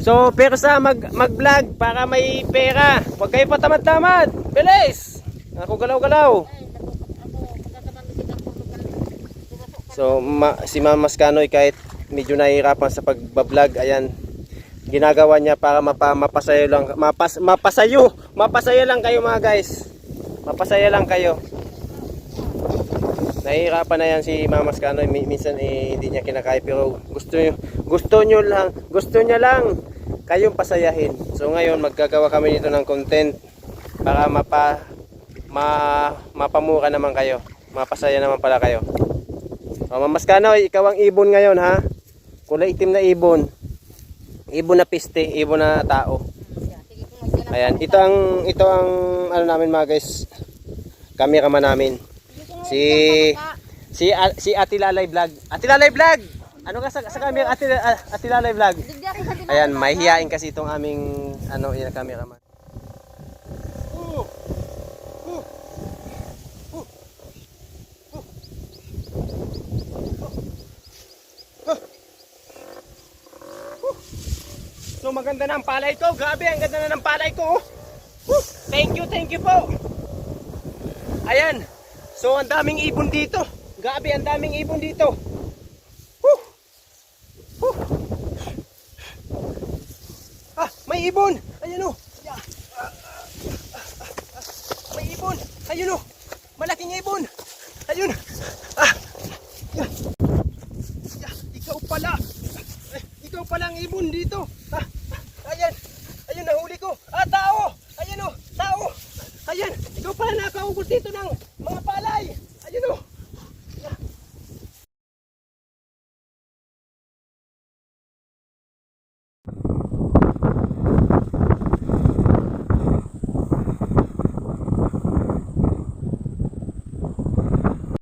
So, pero sa mag, mag-vlog para may pera. Huwag kayo patamad-tamad. Bilis! Ako galaw-galaw. So, ma, si Ma'am Mascanoy kahit medyo nahihirapan sa pagbablog, ayan, ginagawa niya para mapa, mapasayo lang, mapas, mapasayo, mapasayo lang kayo mga guys. Mapasaya lang kayo. Nahihirapan na yan si Ma'am Mascanoy, Mi- minsan eh, hindi niya kinakaya pero gusto niyo, gusto niyo lang, gusto niya lang kayong pasayahin. So ngayon maggagawa kami dito ng content para mapa ma, mapamura naman kayo. Mapasaya naman pala kayo. O, Ma'am Mascanoy, ikaw ang ibon ngayon ha. Kulay itim na ibon. Ibon na piste, ibon na tao. Ayan, ito ang ito ang ano namin mga guys. Cameraman namin. Si si si Atilalay Vlog. Atilalay Vlog. Ano ka sa, sa camera Ati, Atilalay Vlog? Ayan, mahihiyain kasi itong aming ano, yung cameraman. So maganda na ang palay ko. Grabe, ang ganda na ng palay ko. oh. Woo! Thank you, thank you po. Ayan. So ang daming ibon dito. Grabe, ang daming ibon dito. Woo! Woo! Ah, may ibon. Ayan oh. May ibon. Ayun oh. Malaking ibon. Ayun. Ah. Yeah. Ikaw pala. Eh, ikaw pala ang ibon dito. Ah, ayan. Ayun, nahuli ko. Ah, tao. Ayan oh, tao. Ayan, ikaw pala nakaugot dito ng